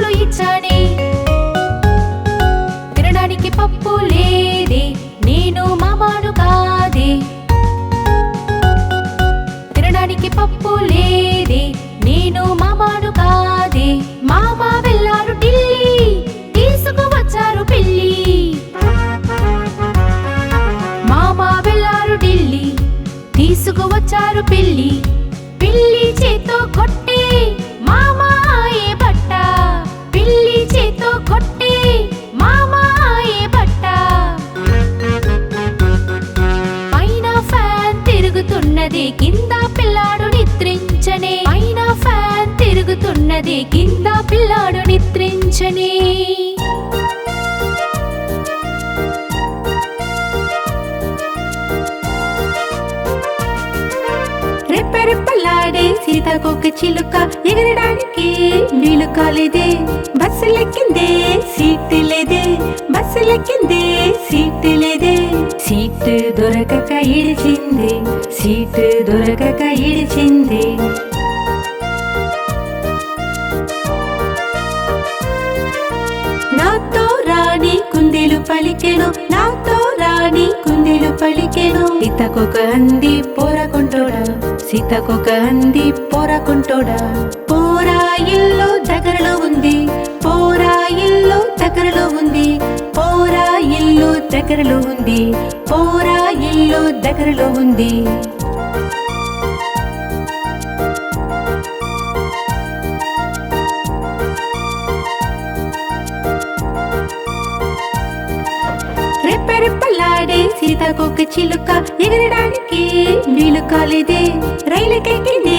పప్పులు ఇచ్చానే తినడానికి పప్పు లేదే నేను మామాను కాదే. తినడానికి పప్పు లేదే నేను మామాను కాదే. మామ వెళ్ళారు ఢిల్లీ తీసుకువచ్చారు పెళ్ళి. మామ వెళ్ళారు ఢిల్లీ తీసుకువచ్చారు పెళ్ళి. నా పిల్లాడు నిద్రించని. రెప్పరెప్పలాడే సీతాకొక చిలుక ఎగరడానికి వీలు కాలేదే. బస్సులెక్కిందే సీటు లేదే. బస్సులెక్కిందే సీటు లేదే. సీటు దొరకక ఇడిచింది సీటు దొరకక ఇడిచింది కుందేలు పలికెను నాతో రాణి కుందేలు పలికెను. సీతకొక అంది పోరకుంటోడా సీతకొక అంది పోరకుంటోడా. పోరా ఇల్లు దగ్గరలో ఉంది పోరా ఇల్లు దగ్గరలో ఉంది. పోరా ఇల్లు దగ్గరలో ఉంది పోరా ఇల్లు దగ్గరలో ఉంది. సీతాకొక చిలుక ఎగరడానికి వీలు కాలేదే. రైలుకెక్కిందే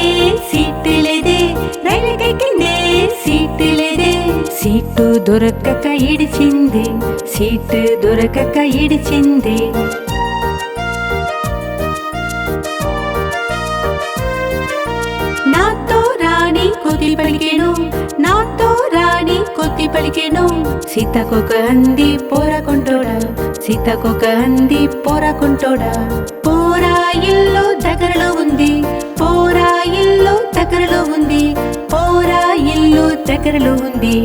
సీటు లేదే. రైలుకెక్కిందే సీటు లేదే. సీటు దొరకక ఇడిచింది సీటు దొరకక ఇడిచింది నాతో రాణి కొద్ది పలికేను. నాతో రాణి కొద్ది పలికేను. సీతకొక అంది పోరకుంటోడా సీతకొక అంది పోరాకుంటోడా? పోరా ఇల్లు దగ్గరలో ఉంది. పోరా ఇల్లు దగ్గరలో ఉంది. పోరా ఇల్లు దగ్గరలో ఉంది.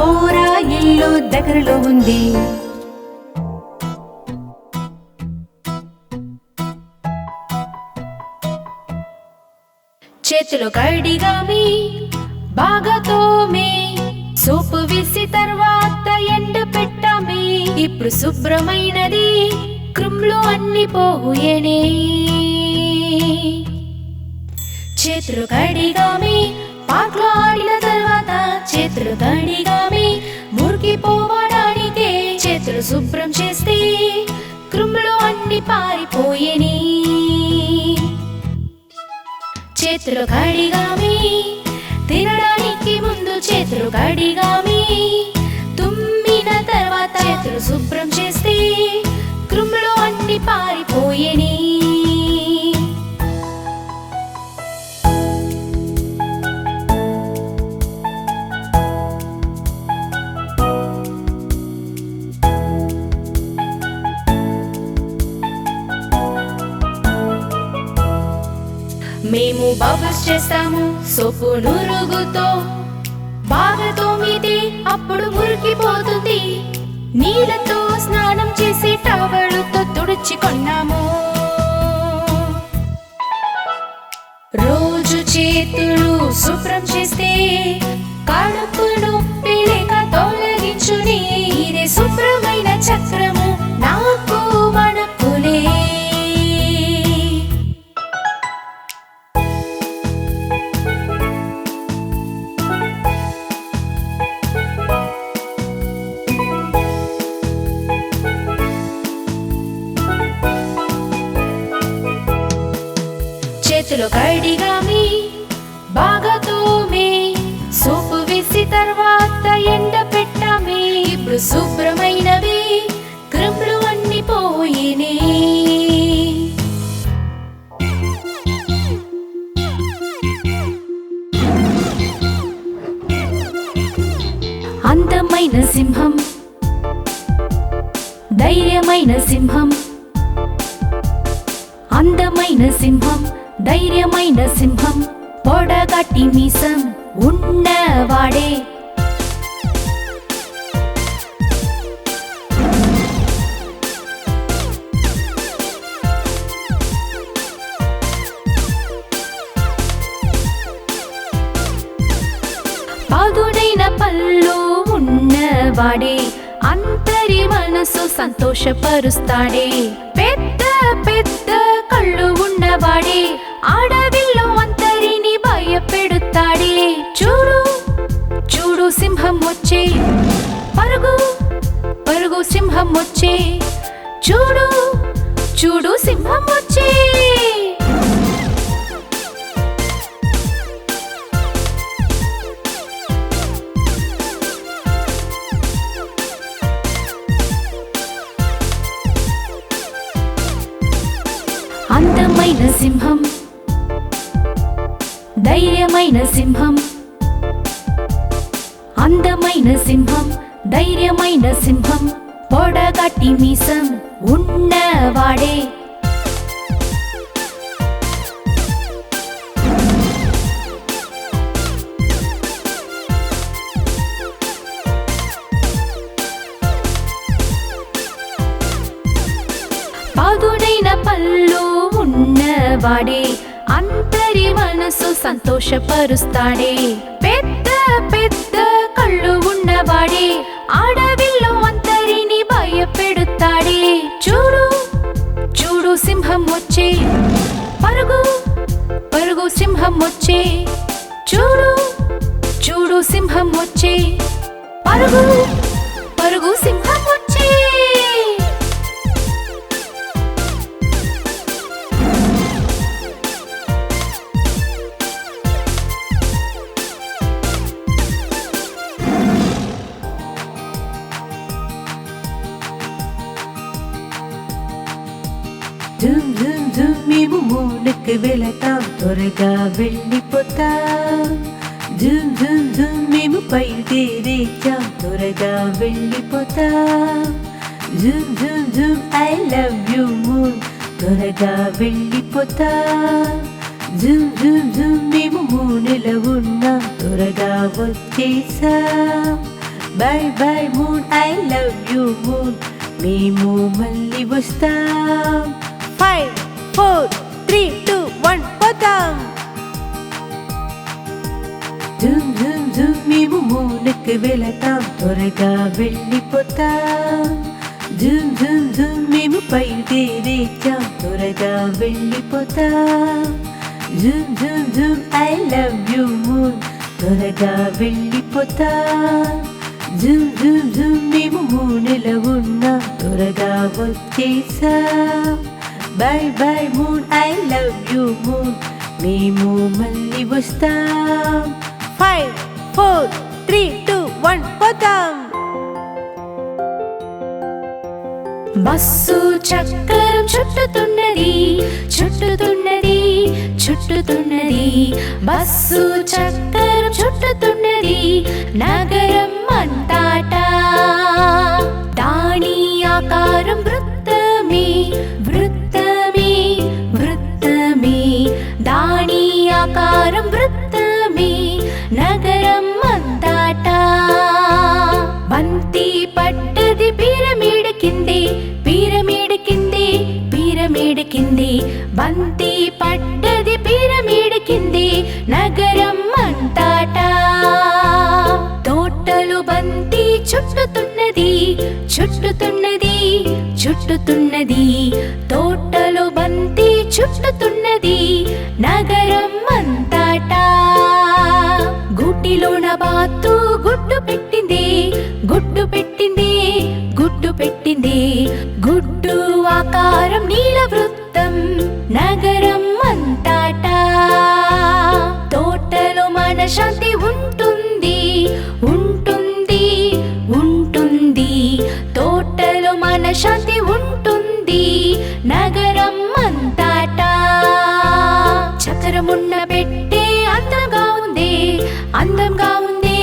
పోరా ఇల్లు దగ్గరలో ఉంది. చేతులు కడిగామి బాగా తోమే సోపు వేసి తర్వాత ఇప్పుడు శుభ్రమైనది. క్రుమ్లు అన్ని పోయేనే. చేతులు కడిగామి పాటలు ఆడిన తర్వాత చేతులు కడిగామి. మురికి పోవడానికే చేతులు శుభ్రం చేస్తే క్రుమ్లు అన్ని పారిపోయేని. చేతులు కడిగామి తినడానికి ముందు చేతులు కడిగామి. పారిపోయేని. మేము బబుల్స్ చేస్తాము సొప్పు నురుగుతో. బాగా తోమితే అప్పుడు మురికిపోతుంది. నీళ్ళతో స్నానం చేసి టవలుతో తుడుచుకున్నాము రోజు చేతులు శుభ్రం చేస్తే కడుపు నొప్పి లేక తొలగించుని ఇదే శుభ్రమైన చక్రం. చేతులు కడిగామి బాగా తోమి సూపు వేసి తర్వాత ఎండ పెట్టామే ఇప్పుడు శుభ్రమ ధైర్యమైన సింహం పొడగట్టి మీసం ఉన్నవాడే పదునైన పళ్ళు ఉన్నవాడే అంతరి మనసు సంతోషపరుస్తాడే పెద్ద పెద్ద కళ్ళు ఉన్నవాడే అడవిలో అంతరిని భయపెడుతాడే. చూడు చూడు సింహం వచ్చే పరుగు పరుగు సింహం వచ్చే. చూడు చూడు సింహం వచ్చే. అందమైన సింహం ధైర్యమైన సింహం అందమైన సింహం ధైర్యమైన సింహం పొడగట్టి మీసం ఉన్నవాడే ఉన్నవాడే అంతరి మనసు సంతోషపరుస్తాడే. పెద్ద పెద్ద కళ్ళు ఉన్నవాడే. అడవిలో అంతరిని భయపెడతాడే. చూడు చూడు సింహం వచ్చే. పరుగు పరుగు సింహం వచ్చే. చూడు చూడు సింహం వచ్చే. పరుగు పరుగు సింహం వెళతాం త్వరగా వెళ్ళిపోతాం. ధుమ్ ధుమ్ ధుమ్ మేము బయలుదేరేచాం త్వరగా వెళ్ళిపోతాం. ధుమ్ ధుమ్ జుమ్ ఐ లవ్ యూ మూన్ త్వరగా వెళ్ళిపోతాం. ధుమ్ జుమ్ ధుమ్ మేము మూనెల ఉన్నాం త్వరగా వచ్చేసాం. Bye bye moon I love you moon మేము మళ్ళీ వస్తాం. ఫైవ్ ఫోర్ త్రీ టూ పోతాం జుమ్ జుమ్ జుమ్ మేము మూనకి వెళతాం. త్వరగా వెళ్ళిపోతాం. జుమ్ జుమ్ జుమ్ మేము బయలుదేరేచాం త్వరగా వెళ్ళిపోతాం. జుమ్ జుమ్ జుమ్ ఐ లవ్ యూ మూన్. త్వరగా వెళ్ళిపోతాం. జుమ్ జుమ్ జుమ్ మేము మూనెల ఉన్నాం. త్వరగా వచ్చేసాం. Bye bye moon I love you moon మేము మళ్ళీ వస్తాం five four three two one పోతాం బస్సు చక్రం చుట్టుతున్నది చుట్టుతున్నది చుట్టుతున్నది. బస్సు చక్రం చుట్టుతున్నది. చుట్టుతున్నది చుట్టుతున్నది చుట్టుతున్నది. తోటలు బంతి చుట్టుతున్నది నగరం అంతటా. గుడ్డిలోన బాతు గుడ్డు పెట్టింది గుడ్డు పెట్టింది గుడ్డు పెట్టింది. గుడ్డు ఆకారం నీల వృత్తం నగరం అందరమున్న పెట్టే అందంగా ఉంది. అందంగా ఉంది.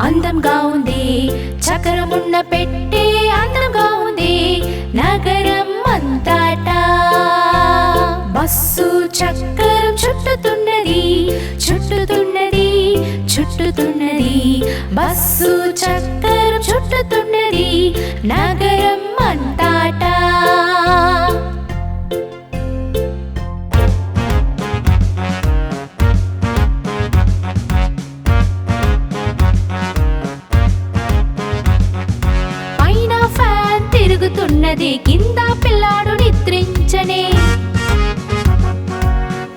అందంగా ఉంది. చక్రమున్న పెట్టే అందంగా ఉంది. నగరం అంతట. బస్సు చక్రం చుట్టుతున్నది. చుట్టుతున్నది చుట్టుతున్నది. బస్సు చక్రం చుట్టుతున్నది. నగరం అంతటా. తిరుగుతున్నది కింద పిల్లాడు నిద్రించనే.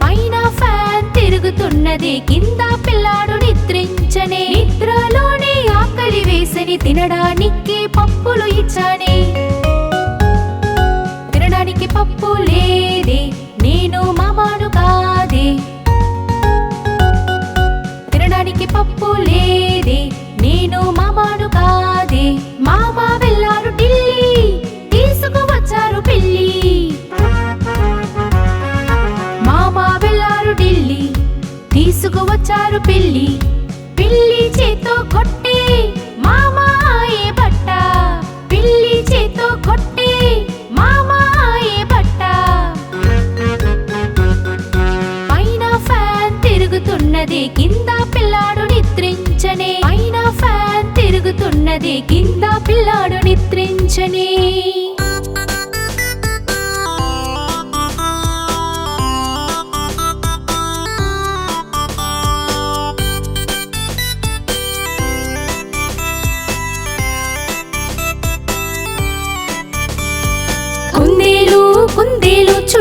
పైన ఫ్యాన్ తిరుగుతున్నది కింద పిల్లాడు నిద్రించనే. నిద్రలోనే ఆకలి వేసని తినడానికి పప్పులు ఇచ్చానే. తినడానికి పప్పు లేదే నేను మామాను కా తీసుకువచ్చారు పిల్లి. పిల్లి చేతో కొట్టే మామ ఏ బట్ట. పిల్లి చేతో కొట్టే మామ ఏ బట్ట. పైన ఫ్యాన్ తిరుగుతున్నది కింద పిల్లాడు నిద్రించనే. పైన ఫ్యాన్ తిరుగుతున్నది కింద పిల్లాడు నిద్రించనే.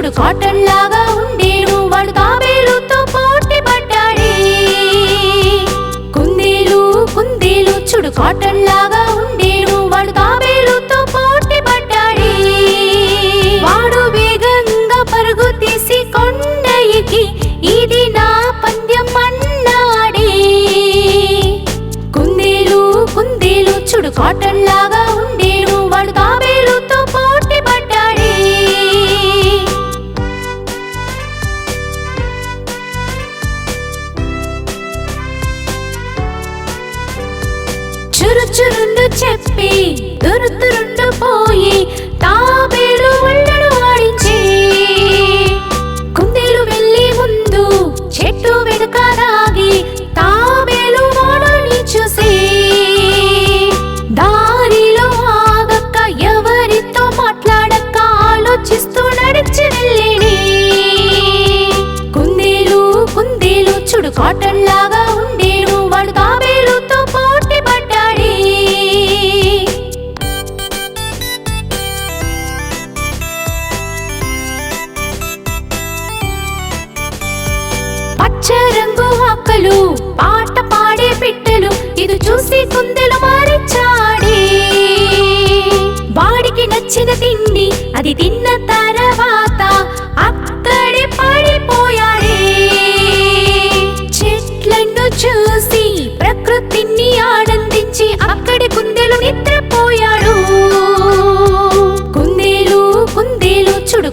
కృష్ణుడు కాటన్ లాగా ఉండేను వాడు తాబేలుతో పోటీ పడ్డాడే. కుందేలు కుందేలు చుడు కాటన్ లాగా ఉండేను వాడు తాబేలుతో పోటీ పడ్డాడే. వాడు వేగంగా పరుగు తీసి కొండయికి ఇది నా పంద్యం అన్నాడే. కుందేలు కుందేలు చుడు కాటన్ లాగా కుందేలు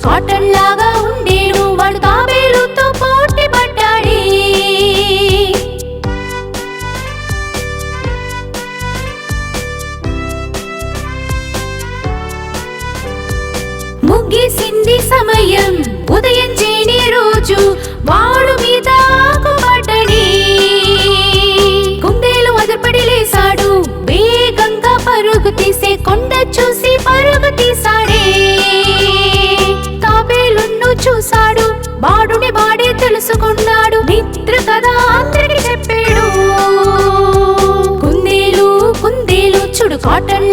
కుందేలు కుందేలు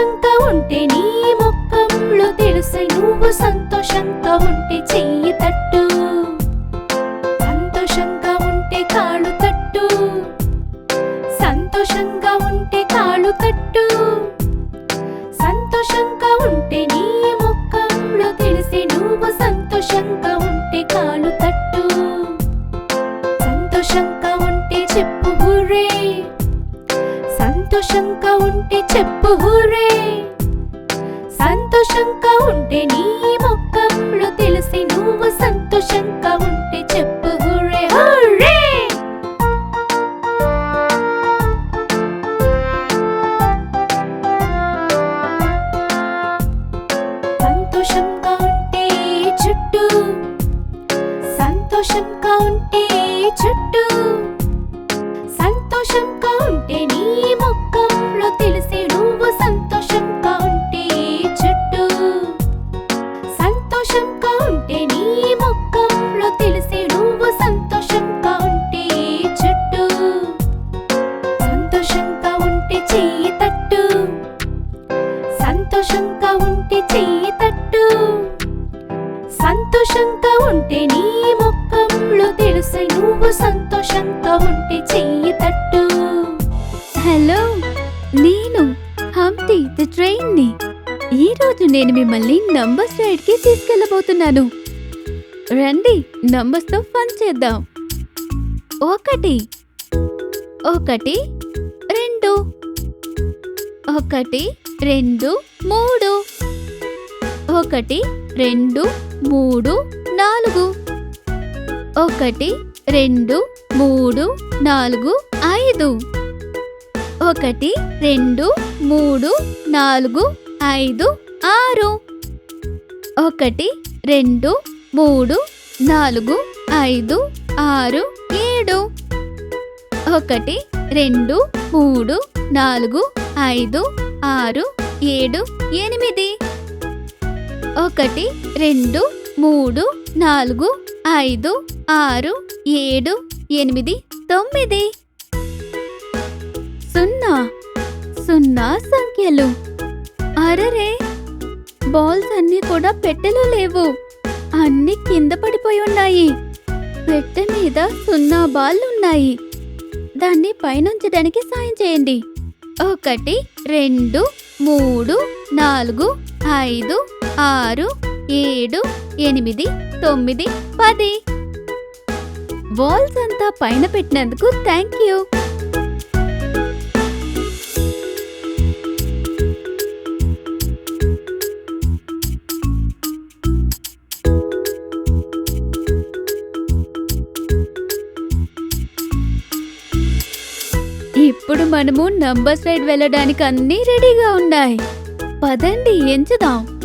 సంతోషంగా ఉంటే నీ ముఖంలో తెలుసై నువ్వు సంతోషంతో ఉంటే చెయ్యి తట్టు. ฉั తీసుకెళ్ళబోతున్నాను రండి నంబర్స్తో ఫన్ చేద్దాం. ఒకటి ఒకటి రెండు ఒకటి రెండు మూడు ఒకటి రెండు మూడు నాలుగు ఒకటి రెండు మూడు నాలుగు ఐదు ఒకటి రెండు మూడు నాలుగు ఐదు ఆరు ఒకటి రెండు మూడు నాలుగు ఐదు ఆరు ఏడు. ఒకటి రెండు మూడు నాలుగు ఐదు ఆరు ఏడు ఎనిమిది. ఒకటి రెండు మూడు నాలుగు ఐదు ఆరు ఏడు ఎనిమిది తొమ్మిది. సున్నా. సున్నా సంఖ్యలు. అరరే! బాల్స్ అన్నీ కూడా పెట్టెలో లేవు. అన్ని కింద పడిపోయి ఉన్నాయి. పెట్టె మీద సున్నా బాల్ ఉన్నాయి దాన్ని పైనుంచడానికి సాయం చేయండి. ఒకటి రెండు మూడు నాలుగు ఐదు ఆరు ఏడు ఎనిమిది తొమ్మిది పది. బాల్స్ అంతా పైన పెట్టినందుకు థ్యాంక్ యూ. మనము నంబర్ సైడ్ వెళ్ళడానికి అన్నీ రెడీగా ఉన్నాయి. పదండి ఎంచుదాం.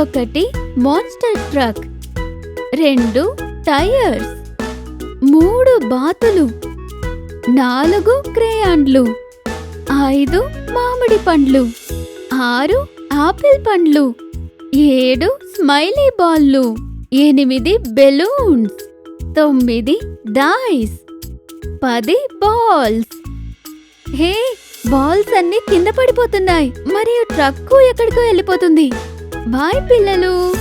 ఒకటి మాన్స్టర్ ట్రక్. రెండు టైర్స్. మూడు బాతులు. నాలుగు క్రేయాన్లు. ఐదు మామిడి పండ్లు. ఆరు ఆపిల్ పండ్లు. ఏడు స్మైలీ బాల్లు. ఎనిమిది బెలూన్స్. తొమ్మిది డైస్. పది బాల్స్. హే బాల్స్ అన్ని కింద పడిపోతున్నాయి. మరియు ట్రక్కు ఎక్కడికో వెళ్ళిపోతుంది. బాయ్ పిల్లలు.